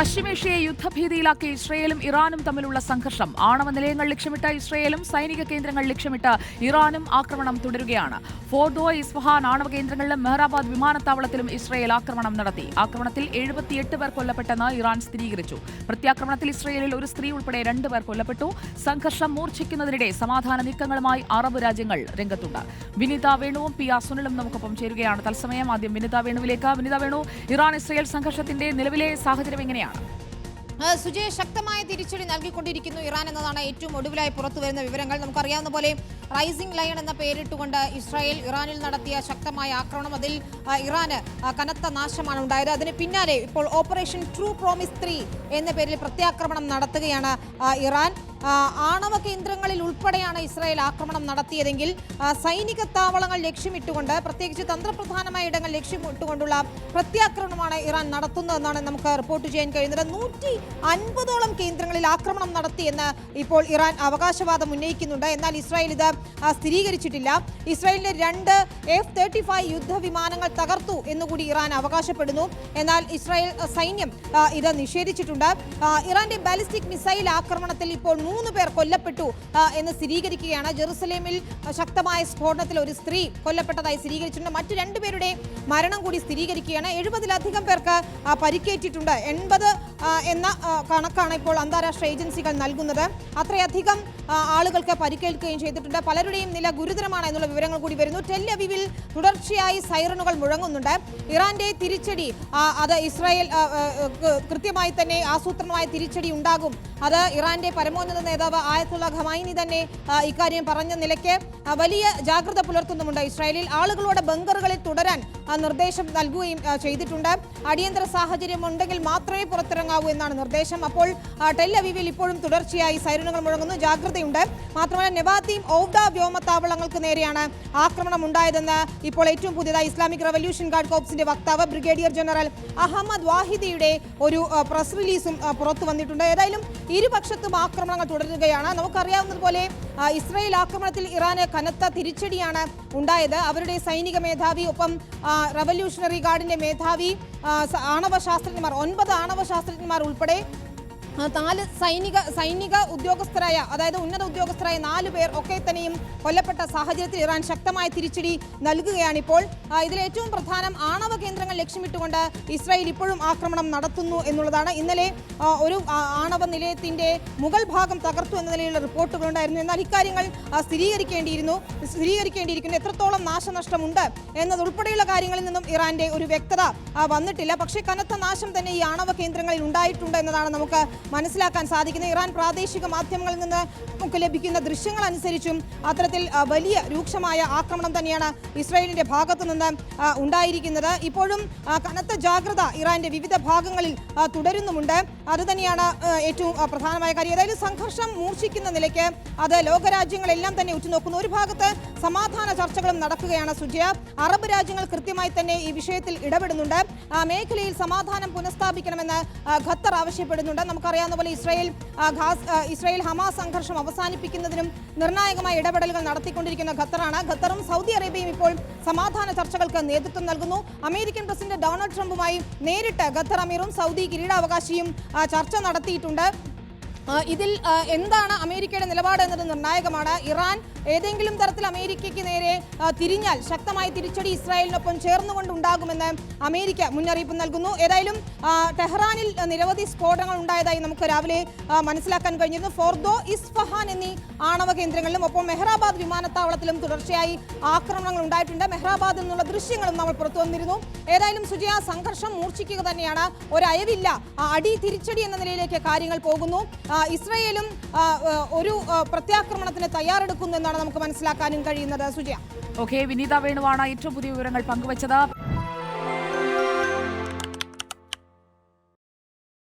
പശ്ചിമേഷ്യയെ യുദ്ധഭീതിയിലാക്കി ഇസ്രയേലും ഇറാനും തമ്മിലുള്ള സംഘർഷം. ആണവ നിലയങ്ങൾ ലക്ഷ്യമിട്ട ഇസ്രയേലും സൈനിക കേന്ദ്രങ്ങൾ ലക്ഷ്യമിട്ട് ഇറാനും ആക്രമണം തുടരുകയാണ്. ഫോർഡോ ഇസ്ഫഹാൻ ആണവ കേന്ദ്രങ്ങളിലും മെഹ്റാബാദ് വിമാനത്താവളത്തിലും ഇസ്രയേൽ ആക്രമണം നടത്തി. ആക്രമണത്തിൽ എഴുപത്തിയെട്ട് പേർ കൊല്ലപ്പെട്ടെന്ന് ഇറാൻ സ്ഥിരീകരിച്ചു. പ്രത്യാക്രമണത്തിൽ ഇസ്രയേലിൽ ഒരു സ്ത്രീ ഉൾപ്പെടെ രണ്ട് പേർ കൊല്ലപ്പെട്ടു. സംഘർഷം മൂർച്ഛിക്കുന്നതിനിടെ സമാധാന നീക്കങ്ങളുമായി അറബ് രാജ്യങ്ങൾ രംഗത്തുണ്ട്. വിനിത വേണുവും പി ആർ സുനിലും നമുക്കൊപ്പം ചേരുകയാണ്. തത്സമയം ആദ്യം വിനിത വേണുവിലേക്ക്. വിനിത വേണു ഇറാൻ ഇസ്രയേൽ സംഘർഷത്തിന്റെ നിലവിലെ സാഹചര്യം എങ്ങനെയാണ്? ആ, സുജയ് ശക്തമായ തിരിച്ചടി നൽകിക്കൊണ്ടിരിക്കുന്നു ഇറാൻ എന്നതാണ് ഏറ്റവും ഒടുവിലായി പുറത്തു വരുന്ന വിവരങ്ങൾ. നമുക്കറിയാവുന്ന പോലെ റൈസിംഗ് ലയൺ എന്ന പേരിട്ടുകൊണ്ട് ഇസ്രായേൽ ഇറാനിൽ നടത്തിയ ശക്തമായ ആക്രമണം അതിൽ ഇറാന് കനത്ത നാശമാണ് ഉണ്ടായത്. അതിന് പിന്നാലെ ഇപ്പോൾ ഓപ്പറേഷൻ ട്രൂ പ്രോമിസ് ത്രീ എന്ന പേരിൽ പ്രത്യാക്രമണം നടത്തുകയാണ് ഇറാൻ. ആണവ കേന്ദ്രങ്ങളിൽ ഉൾപ്പെടെയാണ് ഇസ്രായേൽ ആക്രമണം നടത്തിയതെങ്കിൽ സൈനിക താവളങ്ങൾ ലക്ഷ്യമിട്ടുകൊണ്ട് പ്രത്യേകിച്ച് തന്ത്രപ്രധാനമായ ഇടങ്ങൾ ലക്ഷ്യമിട്ടുകൊണ്ടുള്ള പ്രത്യാക്രമണമാണ് ഇറാൻ നടത്തുന്നതെന്നാണ് നമുക്ക് റിപ്പോർട്ട് ചെയ്യാൻ കഴിയുന്നത്. നൂറ്റി അൻപതോളം കേന്ദ്രങ്ങളിൽ ആക്രമണം നടത്തിയെന്ന് ഇപ്പോൾ ഇറാൻ അവകാശവാദം ഉന്നയിക്കുന്നുണ്ട്. എന്നാൽ ഇസ്രായേൽ ഇത് സ്ഥിരീകരിച്ചിട്ടില്ല. ഇസ്രായേലിന്റെ രണ്ട് എഫ് തേർട്ടി ഫൈവ് യുദ്ധവിമാനങ്ങൾ തകർത്തു എന്നുകൂടി ഇറാൻ അവകാശപ്പെടുന്നു. എന്നാൽ ഇസ്രായേൽ സൈന്യം ഇത് നിഷേധിച്ചിട്ടുണ്ട്. ഇറാന്റെ ബാലിസ്റ്റിക് മിസൈൽ ആക്രമണത്തിൽ ഇപ്പോൾ മൂന്ന് പേർ കൊല്ലപ്പെട്ടു എന്ന് സ്ഥിരീകരിക്കുകയാണ്. ജെറുസലേമിൽ ശക്തമായ സ്ഫോടനത്തിൽ ഒരു സ്ത്രീ കൊല്ലപ്പെട്ടതായി സ്ഥിരീകരിച്ചിട്ടുണ്ട്. മറ്റു രണ്ടുപേരുടെ മരണം കൂടി സ്ഥിരീകരിക്കുകയാണ്. എഴുപതിലധികം പേർക്ക് പരിക്കേറ്റിട്ടുണ്ട്. എൺപത് എന്ന കണക്കാണ് ഇപ്പോൾ അന്താരാഷ്ട്ര ഏജൻസികൾ നൽകുന്നത്. അത്രയധികം ആളുകൾക്ക് പരിക്കേൽക്കുകയും ചെയ്തിട്ടുണ്ട്. പലരുടെയും നില ഗുരുതരമാണ് എന്നുള്ള വിവരങ്ങൾ കൂടി വരുന്നു. ടെൽ അവീവിൽ തുടർച്ചയായി സൈറണുകൾ മുഴങ്ങുന്നുണ്ട്. ഇറാന്റെ തിരിച്ചടി അത് ഇസ്രായേൽ കൃത്യമായി തന്നെ ആസൂത്രണമായ തിരിച്ചടി ഉണ്ടാകും. അത് ഇറാന്റെ പരമോന്നത നേതാവ് ആയത്തുള്ള ഖമൈനി തന്നെ ഇക്കാര്യം പറഞ്ഞ നിലയ്ക്ക് വലിയ ജാഗ്രത പുലർത്തുന്നുമുണ്ട്. ഇസ്രായേലിൽ ആളുകളോട് ബങ്കറുകളിൽ തുടരാൻ നിർദ്ദേശം നൽകുകയും ചെയ്തിട്ടുണ്ട്. അടിയന്തര സാഹചര്യം ഉണ്ടെങ്കിൽ മാത്രമേ പുറത്തിറങ്ങാവൂ എന്നാണ് നിർദ്ദേശം. അപ്പോൾ ടെല്ലവീവിൽ ഇപ്പോഴും തുടർച്ചയായി സൈറണുകൾ മുഴങ്ങുന്നു. ജാഗ്രതയുണ്ട്. മാത്രമല്ല നെവാത്തിയും ഔദ വ്യോമത്താവളങ്ങൾക്ക് നേരെയാണ് ആക്രമണം ഉണ്ടായതെന്ന് ഇപ്പോൾ ഏറ്റവും പുതിയതായി ഇസ്ലാമിക് റവല്യൂഷൻ ഗാർഡ് കോപ്സിന്റെ വക്താവ് ബ്രിഗേഡിയർ ജനറൽ അഹമ്മദ് വാഹിദിയുടെ ഒരു പ്രസ് റിലീസും പുറത്തു വന്നിട്ടുണ്ട്. ഏതായാലും ഇരുപക്ഷത്തും ആക്രമണങ്ങൾ തുടരുകയാണ്. നമുക്കറിയാവുന്നതുപോലെ പോലെ ഇസ്രായേൽ ആക്രമണത്തിൽ ഇറാന് കനത്ത തിരിച്ചടിയാണ് ഉണ്ടായത്. അവരുടെ സൈനിക മേധാവി ഒപ്പം റവല്യൂഷണറി ഗാർഡിന്റെ മേധാവി ആണവ ശാസ്ത്രജ്ഞന്മാർ ഒൻപത് ആണവ ശാസ്ത്രജ്ഞന്മാർ ഉൾപ്പെടെ നാല് സൈനിക സൈനിക ഉദ്യോഗസ്ഥരായ അതായത് ഉന്നത ഉദ്യോഗസ്ഥരായ നാല് പേർ ഒക്കെ തന്നെയും കൊല്ലപ്പെട്ട സാഹചര്യത്തിൽ ഇറാൻ ശക്തമായ തിരിച്ചടി നൽകുകയാണിപ്പോൾ ഇതിൽ ഏറ്റവും പ്രധാനം ആണവ കേന്ദ്രങ്ങൾ ലക്ഷ്യമിട്ടുകൊണ്ട് ഇസ്രായേൽ ഇപ്പോഴും ആക്രമണം നടത്തുന്നു എന്നുള്ളതാണ്. ഇന്നലെ ഒരു ആണവ നിലയത്തിന്റെ മുഗൾ ഭാഗം തകർത്തു എന്ന നിലയിലുള്ള റിപ്പോർട്ടുകളുണ്ടായിരുന്നു എന്നാൽ ഇക്കാര്യങ്ങൾ സ്ഥിരീകരിക്കേണ്ടിയിരുന്നു സ്ഥിരീകരിക്കേണ്ടിയിരിക്കുന്നു. എത്രത്തോളം നാശനഷ്ടമുണ്ട് എന്നതുൾപ്പെടെയുള്ള കാര്യങ്ങളിൽ നിന്നും ഇറാന്റെ ഒരു വ്യക്തത വന്നിട്ടില്ല. പക്ഷേ കനത്ത നാശം തന്നെ ഈ ആണവ കേന്ദ്രങ്ങളിൽ ഉണ്ടായിട്ടുണ്ട് എന്നതാണ് നമുക്ക് മനസ്സിലാക്കാൻ സാധിക്കുന്നത് ഇറാൻ പ്രാദേശിക മാധ്യമങ്ങളിൽ നിന്ന് നമുക്ക് ലഭിക്കുന്ന ദൃശ്യങ്ങൾ അനുസരിച്ചും അത്തരത്തിൽ വലിയ രൂക്ഷമായ ആക്രമണം തന്നെയാണ് ഇസ്രായേലിന്റെ ഭാഗത്തു നിന്ന് ഉണ്ടായിരിക്കുന്നത്. ഇപ്പോഴും കനത്ത ജാഗ്രത ഇറാന്റെ വിവിധ ഭാഗങ്ങളിൽ തുടരുന്നുമുണ്ട്. അത് തന്നെയാണ് ഏറ്റവും പ്രധാനമായ കാര്യം. അതായത് സംഘർഷം മൂർച്ഛിക്കുന്ന നിലയ്ക്ക് അത് ലോകരാജ്യങ്ങളെല്ലാം തന്നെ ഉറ്റുനോക്കുന്നു. ഒരു ഭാഗത്ത് സമാധാന ചർച്ചകളും നടക്കുകയാണ് സുജയ. അറബ് രാജ്യങ്ങൾ കൃത്യമായി തന്നെ ഈ വിഷയത്തിൽ ഇടപെടുന്നുണ്ട്. മേഖലയിൽ സമാധാനം പുനഃസ്ഥാപിക്കണമെന്ന് ഖത്തർ ആവശ്യപ്പെടുന്നുണ്ട്. നമുക്കറിയാവുന്ന പോലെ ഇസ്രായേൽ ഇസ്രായേൽ ഹമാസ് സംഘർഷം അവസാനിപ്പിക്കുന്നതിനും നിർണായകമായ ഇടപെടലുകൾ നടത്തിക്കൊണ്ടിരിക്കുന്ന ഖത്തറാണ്. ഖത്തറും സൗദി അറേബ്യയും ഇപ്പോൾ സമാധാന ചർച്ചകൾക്ക് നേതൃത്വം നൽകുന്നു. അമേരിക്കൻ പ്രസിഡന്റ് ഡൊണാൾഡ് ട്രംപുമായി നേരിട്ട് ഖത്തർ അമീറും സൗദി കിരീടാവകാശിയും ചർച്ച നടത്തിയിട്ടുണ്ട്. ഇതിൽ എന്താണ് അമേരിക്കയുടെ നിലപാട് എന്നത് നിർണായകമാണ് ഇറാൻ ഏതെങ്കിലും തരത്തിൽ അമേരിക്കയ്ക്ക് നേരെ തിരിഞ്ഞാൽ ശക്തമായ തിരിച്ചടി ഇസ്രായേലിനൊപ്പം ചേർന്നുകൊണ്ടുണ്ടാകുമെന്ന് അമേരിക്ക മുന്നറിയിപ്പ് നൽകുന്നു. ഏതായാലും ടെഹ്റാനിൽ നിരവധി സ്ഫോടനങ്ങൾ ഉണ്ടായതായി നമുക്ക് രാവിലെ മനസ്സിലാക്കാൻ കഴിഞ്ഞിരുന്നു. ഫോർദോ ഇസ്ഫഹാൻ എന്നീ ആണവ കേന്ദ്രങ്ങളിലും ഒപ്പം മെഹ്റാബാദ് വിമാനത്താവളത്തിലും തുടർച്ചയായി ആക്രമണങ്ങൾ ഉണ്ടായിട്ടുണ്ട്. മെഹ്റാബാദിൽ നിന്നുള്ള ദൃശ്യങ്ങളും നമ്മൾ പുറത്തു വന്നിരുന്നു. ഏതായാലും സുജയ സംഘർഷം മൂർച്ഛിക്കുക തന്നെയാണ്. ഒരയവില്ല അടി തിരിച്ചടി എന്ന നിലയിലേക്ക് കാര്യങ്ങൾ പോകുന്നു. ഇസ്രയേലും ഒരു പ്രത്യാക്രമണത്തിന് തയ്യാറെടുക്കുന്നു എന്നാണ് നമുക്ക് മനസ്സിലാക്കാനും കഴിയുന്നത്? സുജയ. ഓക്കെ വിനീത വേണുവാണ് ഏറ്റവും പുതിയ വിവരങ്ങൾ പങ്കുവച്ചത്.